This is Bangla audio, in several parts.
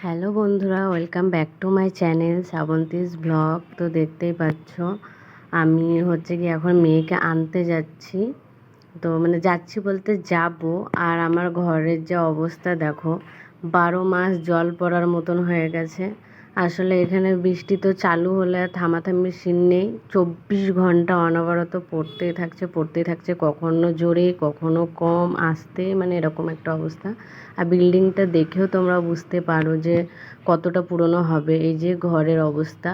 হ্যালো বন্ধুরা, welcome back to my channel Srabanti's blog. তো দেখতেই পাচ্ছ, আমি হচ্ছে কি এখন মেয়েকে আনতে যাচ্ছি। তো মানে যাচ্ছি বলতে যাব, আর আমার ঘরের যে অবস্থা দেখো, বারো মাস জল পড়ার মতন হয়ে গেছে। আসলে এখানে বৃষ্টি তো চালু হলে আর থামাথামির সিন নেই। চব্বিশ ঘণ্টা অনবরত পড়তেই থাকছে পড়তেই থাকছে। কখনো জোরে, কখনো কম, আসতে মানে এরকম একটা অবস্থা। আর বিল্ডিংটা দেখেও তোমরা বুঝতে পারো যে কতটা পুরনো হবে। এই যে ঘরের অবস্থা,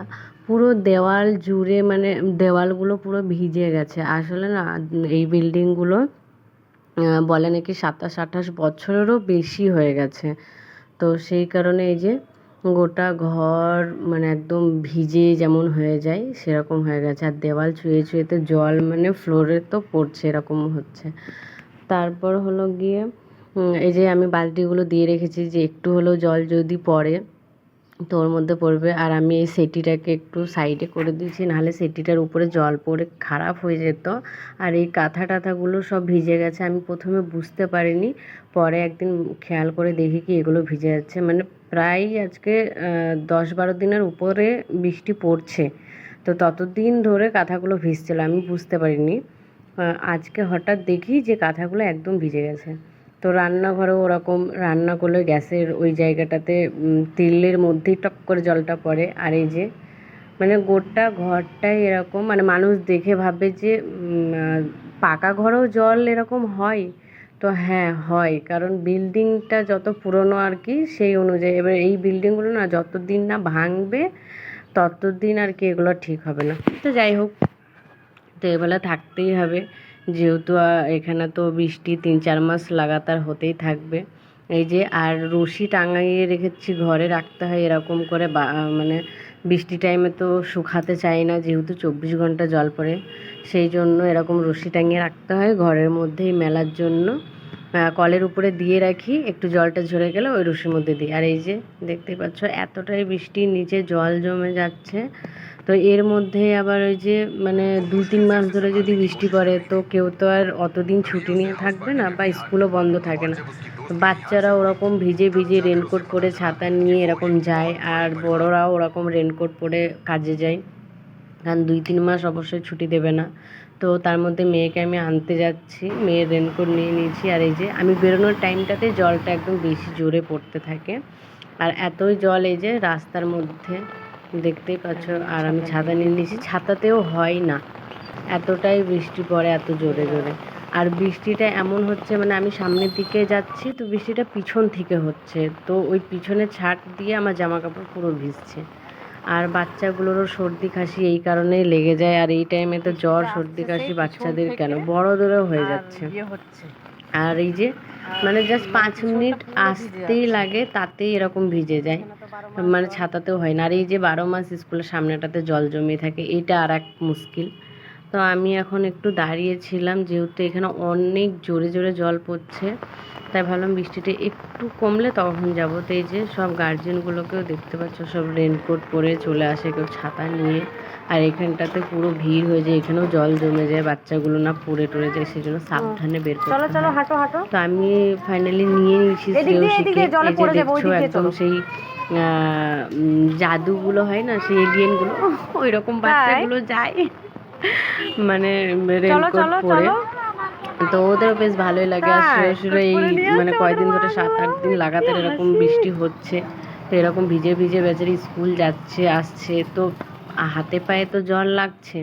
পুরো দেওয়াল জুড়ে মানে দেওয়ালগুলো পুরো ভিজে গেছে। আসলে না, এই বিল্ডিংগুলো বলে নাকি সাতাশ আঠাশ বছরেরও বেশি হয়ে গেছে। তো সেই কারণে এই যে গোটা ঘর মানে একদম ভিজে যেমন হয়ে যায়, সেরকম হয়ে গেছে। আর দেওয়াল ছুঁয়ে ছুঁয়েতে জল মানে ফ্লোরে তো পড়ছে, এরকম হচ্ছে। তারপর হলো গিয়ে এই যে আমি বালতিগুলো দিয়ে রেখেছি যে একটু হলেও জল যদি পড়ে তো ওর মধ্যে পড়বে। আর আমি এই সেটিটাকে একটু সাইডে করে দিয়েছি, নাহলে সেটিটার উপরে জল পড়ে খারাপ হয়ে যেত। আর এই কাঁথা টাথাগুলো সব ভিজে গেছে, আমি প্রথমে বুঝতে পারিনি। পরে একদিন খেয়াল করে দেখি কি এগুলো ভিজে যাচ্ছে। মানে প্রায় আজকে দশ বারো দিনের উপরে বৃষ্টি পড়ছে। তো ততদিন ধরে কাঁথাগুলো ভিজছিল, আমি বুঝতে পারিনি। আজকে হঠাৎ দেখি যে কাঁথাগুলো একদম ভিজে গেছে। তো রান্নাঘরেও ওরকম রান্না করলে গ্যাসের ওই জায়গাটাতে তেলের মধ্যেই টক করে জলটা পড়ে। আর এই যে মানে গোটা ঘরটাই এরকম মানে মানুষ দেখে ভাবে যে পাকা ঘরেও জল এরকম হয়? তো হ্যাঁ হয়। কারণ বিল্ডিংটা যত পুরনো আর কি, সেই অনুযায়ী, এবার এই বিল্ডিংগুলো না যতদিন না ভাঙবে, ততদিন আর কি এগুলো ঠিক হবে না। তো যাই হোক, তো এবেলা থাকতেই হবে। যেহেতু এখানে তো বৃষ্টি তিন চার মাস লাগাতার হতেই থাকবে। এই যে, আর রশি টাঙাইয়ে রেখেছি, ঘরে রাখতে হয় এরকম করে মানে বৃষ্টি টাইমে তো শুকাতে চাই না, যেহেতু চব্বিশ ঘণ্টা জল পড়ে। সেই জন্য এরকম রশি টাঙিয়ে রাখতে হয়, ঘরের মধ্যেই মেলার জন্য। কলের উপরে দিয়ে রাখি, একটু জলটা ঝরে গেলে ওই রশির মধ্যে দিই। আর এই যে দেখতেই পাচ্ছ, এতটাই বৃষ্টির নিচে জল জমে যাচ্ছে। তো এর মধ্যে আবার ওই যে মানে দু তিন মাস ধরে যদি বৃষ্টি পড়ে, তো কেউ তো আর অতদিন ছুটি নিয়ে থাকবে না বা স্কুলও বন্ধ থাকে না। বাচ্চারা ওরকম ভিজে ভিজে রেনকোট পরে ছাতা নিয়ে এরকম যায়, আর বড়রাও ওরকম রেনকোট পরে কাজে যায়। কারণ দুই তিন মাস অবশ্যই ছুটি দেবে না। তো তার মধ্যে মেয়েকে আমি আনতে যাচ্ছি, মেয়ের রেনকোট নিয়ে নিয়েছি। আর এই যে আমি বেরোনোর টাইমটাতে জলটা একদম বেশি জোরে পড়তে থাকে। আর এতই জল এই যে রাস্তার মধ্যে, দেখতেই পাচ্ছ। আর আমি ছাতা নিয়ে নিয়েছি, ছাতাতেও হয় না। এতটাই বৃষ্টি পড়ে, এত জোরে জোরে। আর বৃষ্টিটা এমন হচ্ছে মানে আমি সামনের দিকে যাচ্ছি, তো বৃষ্টিটা পিছন থেকে হচ্ছে। তো ওই পিছনে ছাট দিয়ে আমার জামা কাপড় পুরো ভিজছে। আর বাচ্চাগুলোরও সর্দি কাশি এই কারণেই লেগে যায়। আর এই টাইমে তো জ্বর সর্দি কাশি বাচ্চাদের কেন? বড়দেরও হয়ে যাচ্ছে। ইয়ে আর এই যে মানে জাস্ট পাঁচ মিনিট আসতেই লাগে তাতেই এরকম ভিজে যায়। মানে ছাতাতেও হয় না। আর এই যে বারো মাস স্কুলের সামনেটাতে জল জমে থাকে এটা আর এক মুশকিল। তো আমি এখন একটু দাঁড়িয়েছিলাম যেহেতু এখানে অনেক জোরে জোরে জল পড়ছে তাই ভাবলাম বৃষ্টিটা একটু কমলে তখন যাব। তো এই যে সব গার্জেনগুলোকেও দেখতে পাচ্ছ সব রেনকোট পরে চলে আসে কেউ ছাতা নিয়ে। আর এখানটাতে পুরো ভিড় হয়ে যায় এখানেও জল জমে যায় বাচ্চাগুলো না পড়ে টরে যায় সেই জন্য সাবধানে বের করতে চলো চলো। হাঁটো হাঁটো। তো আমি ফাইনালি নিয়ে নিয়েছি দেখছ একদম সেই আহ, জাদুগুলো হয় না সেই এলিয়েনগুলো ওই রকম বাচ্চাগুলো যায়। মানে রেনকোট পরে। তো ওদেরও বেশ ভালোই লাগে আর তাই? শ্রেয়সীরও এই মানে কয়েকদিন কয়দিন ধরে সাত আট দিন লাগাতার এরকম বৃষ্টি হচ্ছে তো এরকম ভিজে ভিজে বেচারি স্কুল যাচ্ছে আসছে তো হাতে পায়ে তো জল লাগছে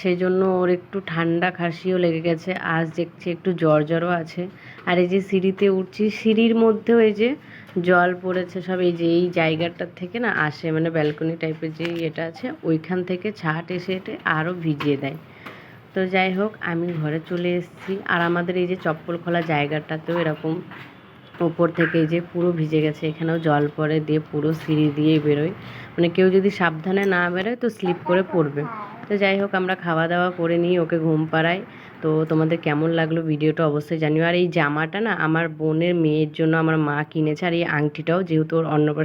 সেই জন্য ওর একটু ঠান্ডা খাসিও লেগে গেছে। আজ দেখছি একটু জ্বর জ্বরও আছে। আর এই যে সিঁড়িতে উঠছি, সিঁড়ির মধ্যেও এই যে জল পড়েছে, সব এই যে এই জায়গাটার থেকে না আসে মানে ব্যালকনি টাইপের যে ইয়েটা আছে, ওইখান থেকে ছাট এসে এটে আরও ভিজিয়ে দেয়। তো যাই হোক, আমি ঘরে চলে এসেছি। আর আমাদের এই যে চপ্পল খোলা জায়গাটাতেও এরকম ওপর থেকে যে পুরো ভিজে গেছে, এখানেও জল পড়ে দিয়ে পুরো সিঁড়ি দিয়ে বেরোয়। মানে কেউ যদি সাবধানে না বেরোয় তো স্লিপ করে পড়বে। তো যাই হোক, আমরা খাওয়া দাওয়া করে নিই, ওকে ঘুম পাড়াই। তো তোমাদের কেমন লাগল ভিডিওটা অবশ্যই জানিও। আর এই জামাটা না আমার বোনের মেয়ের জন্য আমার মা কিনেছে, আর এই আংটিটাও যেহেতু ওর অন্নপ্রাশন